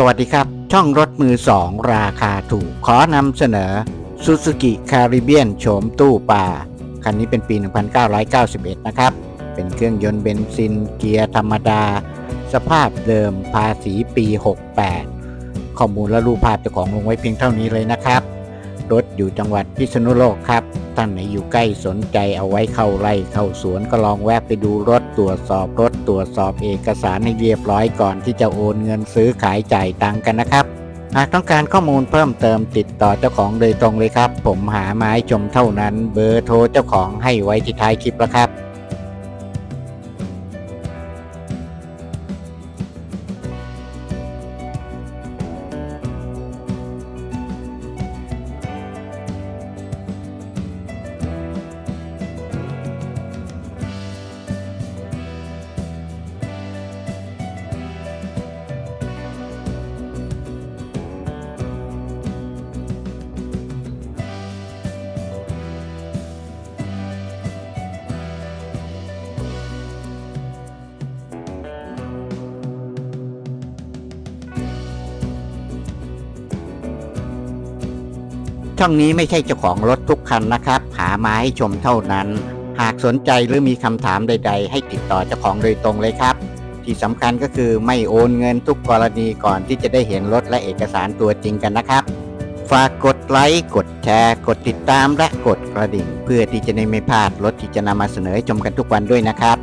สวัสดีครับ ช่องรถมือสองราคาถูก ขอนำเสนอ Suzuki Caribbean โฉมตู้ปลาคันนี้เป็นปี 1991 นะครับ เป็นเครื่องยนต์เบนซินเกียร์ธรรมดา สภาพเดิมภาษีปี 68 ข้อมูลและรูปภาพเจ้าของลงไว้เพียงเท่านี้เลยนะครับ รถอยู่จังหวัดพิษณุโลกครับ ท่านไหนอยู่ใกล้สนใจเอาไว้เข้าไร่เข้าสวนก็ลองแวะไปดูรถตรวจสอบรถตรวจสอบเอกสารให้เรียบร้อยก่อนที่จะโอนเงินซื้อขายจ่ายตังกันนะครับ หากต้องการข้อมูลเพิ่มเติมติดต่อเจ้าของโดยตรงเลยครับ ผมหาไม้ชมเท่านั้น เบอร์โทรเจ้าของให้ไว้ที่ท้ายคลิปแล้วครับ ช่องนี้ไม่ใช่เจ้าของรถทุกคันนะครับ หามาให้ชมเท่านั้น หากสนใจหรือมีคำถามใด ๆ ให้ติดต่อเจ้าของโดยตรงเลยครับ ที่สำคัญก็คือไม่โอนเงินทุกกรณีก่อนที่จะได้เห็นรถและเอกสารตัวจริงกันนะครับ ฝากกดไลค์กดแชร์ กดติดตามและกดกระดิ่ง เพื่อที่จะได้ไม่พลาดรถที่จะนำมาเสนอให้ชมกันทุกวันด้วยนะครับ